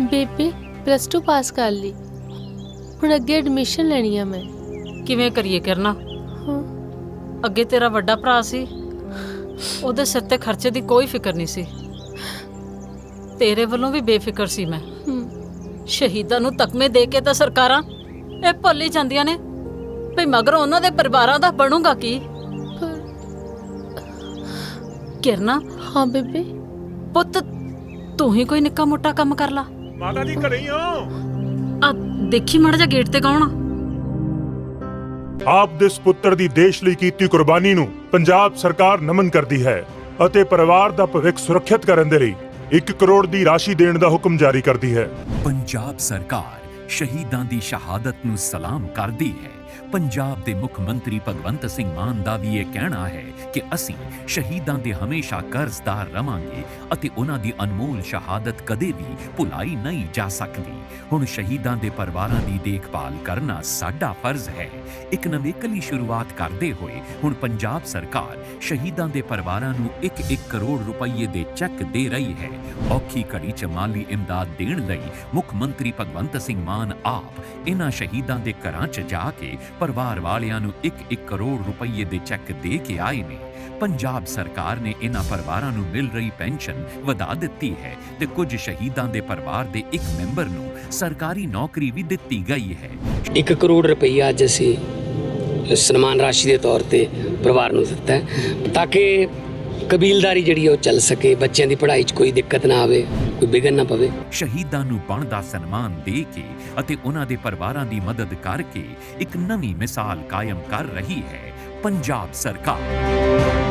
ਬੇਬੇ ਪਲੱਸ 2 ਪਾਸ ਕਰ ਲਈ। ਹੁਣ ਅੱਗੇ ਐਡਮਿਸ਼ਨ ਲੈਣੀ ਆ ਮੈਂ। ਕਿਵੇਂ ਕਰੀਏ ਕਰਨਾ? ਹਾਂ। ਅੱਗੇ ਤੇਰਾ ਵੱਡਾ ਭਰਾ ਸੀ। ਉਹਦੇ ਸਿਰ ਤੇ ਖਰਚੇ ਦੀ ਕੋਈ ਫਿਕਰ ਨਹੀਂ ਸੀ। ਤੇਰੇ ਵੱਲੋਂ ਵੀ ਬੇਫਿਕਰ ਸੀ ਮੈਂ। ਸ਼ਹੀਦਾਂ ਨੂੰ ਤਕਮੇ ਦੇ ਕੇ ਤਾਂ ਸਰਕਾਰਾਂ ਇਹ ਭੁੱਲ ਹੀ ਜਾਂਦੀਆਂ ਨੇ। ਭਈ ਮਗਰ ਉਹਨਾਂ ਦੇ ਪਰਿਵਾਰਾਂ ਦਾ ਬਣੂਗਾ ਕੀ? ਕਿਰਨਾ? ਹਾਂ ਬੇਬੇ। ਪੁੱਤ ਤੂੰ ਹੀ ਕੋਈ ਨਿੱਕਾ ਮੋਟਾ ਕੰਮ ਕਰ ਲਾ। ਮਾਤਾ ਜੀ ਘਰੇ ਹੀ ਹੋ। ਆ ਦੇਖੀ ਮੜ ਜਾ ਗੇਟ ਤੇ ਕੌਣ ਆ? ਆਪ ਦੇ ਸੁਪੁੱਤਰ ਦੀ ਦੇਸ਼ ਲਈ ਕੀਤੀ ਕੁਰਬਾਨੀ ਨੂੰ ਪੰਜਾਬ ਸਰਕਾਰ ਨਮਨ ਕਰਦੀ ਹੈ ਅਤੇ ਪਰਿਵਾਰ ਦਾ ਭਵਿੱਖ ਸੁਰੱਖਿਅਤ ਕਰਨ ਦੇ ਲਈ 1 ਕਰੋੜ ਦੀ ਰਾਸ਼ੀ ਦੇਣ ਦਾ ਹੁਕਮ ਜਾਰੀ ਕਰਦੀ ਹੈ। ਪੰਜਾਬ ਸਰਕਾਰ ਸ਼ਹੀਦਾਂ ਦੀ ਸ਼ਹਾਦਤ ਨੂੰ ਸਲਾਮ ਕਰਦੀ ਹੈ। ਪੰਜਾਬ ਦੇ ਮੁੱਖ ਮੰਤਰੀ ਭਗਵੰਤ ਸਿੰਘ ਮਾਨ ਦਾ ਵੀ ਇਹ ਕਹਿਣਾ ਹੈ ਕਿ ਅਸੀਂ ਸ਼ਹੀਦਾਂ ਦੇ ਹਮੇਸ਼ਾ ਕਰਜ਼ਦਾਰ ਰਵਾਂਗੇ ਅਤੇ ਉਹਨਾਂ ਦੀ ਅਨਮੋਲ ਸ਼ਹਾਦਤ ਕਦੇ ਵੀ ਭੁਲਾਈ ਨਹੀਂ ਜਾ ਸਕਦੀ। ਹੁਣ ਸ਼ਹੀਦਾਂ ਦੇ ਪਰਿਵਾਰਾਂ ਦੀ ਦੇਖਭਾਲ ਕਰਨਾ ਸਾਡਾ ਫਰਜ਼ ਹੈ। ਇੱਕ ਨਵੇਕਲੀ ਸ਼ੁਰੂਆਤ ਕਰਦੇ ਹੋਏ ਹੁਣ ਪੰਜਾਬ ਸਰਕਾਰ ਸ਼ਹੀਦਾਂ ਦੇ ਪਰਿਵਾਰਾਂ ਨੂੰ 1-1 ਕਰੋੜ ਰੁਪਏ ਦੇ ਚੈੱਕ ਦੇ ਰਹੀ ਹੈ। ਔਖੀ ਘੜੀ 'ਚ ਮਾਲੀ ਇਮਦਾਦ ਦੇਣ ਲਈ ਮੁੱਖ ਮੰਤਰੀ ਭਗਵੰਤ ਸਿੰਘ ਮਾਨ ਆਪ ਇਹਨਾਂ ਸ਼ਹੀਦਾਂ ਦੇ ਘਰਾਂ 'ਚ ਜਾ ਕੇ ਪਰਿਵਾਰ ਵਾਲਿਆਂ ਨੂੰ 1-1 ਕਰੋੜ ਰੁਪਏ ਦੇ ਚੈੱਕ ਦੇ ਕੇ ਆਏ ਨੇ। ਪੰਜਾਬ ਸਰਕਾਰ ਨੇ ਇਹਨਾਂ ਪਰਿਵਾਰਾਂ ਨੂੰ ਮਿਲ ਰਹੀ ਪੈਨਸ਼ਨ ਵਧਾ ਦਿੱਤੀ ਹੈ ਤੇ ਕੁਝ ਸ਼ਹੀਦਾਂ ਦੇ ਪਰਿਵਾਰ ਦੇ ਇੱਕ ਮੈਂਬਰ ਨੂੰ ਸਰਕਾਰੀ ਨੌਕਰੀ ਵੀ ਦਿੱਤੀ ਗਈ ਹੈ। 1 ਕਰੋੜ ਰੁਪਈਆ ਅੱਜ ਅਸੀਂ ਸਨਮਾਨ ਰਾਸ਼ੀ ਦੇ ਤੌਰ ਤੇ ਪਰਿਵਾਰ ਨੂੰ ਦਿੱਤਾ ਹੈ ਤਾਂ ਕਿ ਕਬੀਲਦਾਰੀ ਜਿਹੜੀ ਉਹ ਚੱਲ ਸਕੇ, ਬੱਚਿਆਂ ਦੀ ਪੜ੍ਹਾਈ 'ਚ ਕੋਈ ਦਿੱਕਤ ਨਾ ਆਵੇ, ਕੋਈ ਵਿਘਨ ਨਾ ਪਵੇ। ਸ਼ਹੀਦਾਂ ਨੂੰ ਬਣਦਾ ਸਨਮਾਨ ਦੇ ਕੇ ਅਤੇ ਉਹਨਾਂ ਦੇ ਪਰਿਵਾਰਾਂ ਦੀ ਮਦਦ ਕਰਕੇ ਇੱਕ ਨਵੀਂ ਮਿਸਾਲ ਕਾਇਮ ਕਰ ਰਹੀ ਹੈ ਪੰਜਾਬ ਸਰਕਾਰ।